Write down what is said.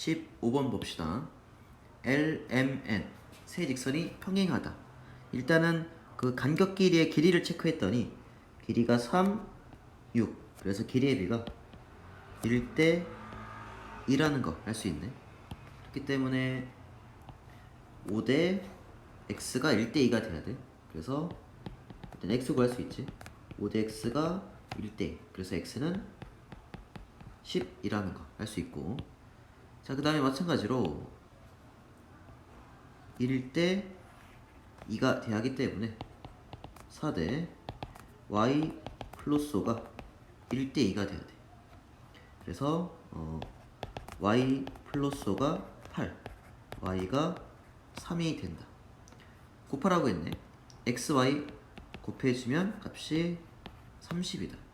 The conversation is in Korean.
15번 봅시다. LMN 세 직선이 평행하다. 일단은 그 간격 길이의 길이를 체크했더니 길이가 3, 6. 그래서 길이의 비가 1대 2라는 거 알 수 있네. 그렇기 때문에 5대 x가 1대 2가 돼야 돼. 그래서 일단 x 구할 수 있지. 5대 x가 1대 2. 그래서 x는 10이라는 거 알 수 있고. 자, 그 다음에 마찬가지로 1대 2가 돼야 하기 때문에 4대 y 플러스 5가 1대 2가 돼야 돼. 그래서 어, y 플러스 5가 8, y가 3이 된다. 곱하라고 했네. x, y 곱해주면 값이 30이다.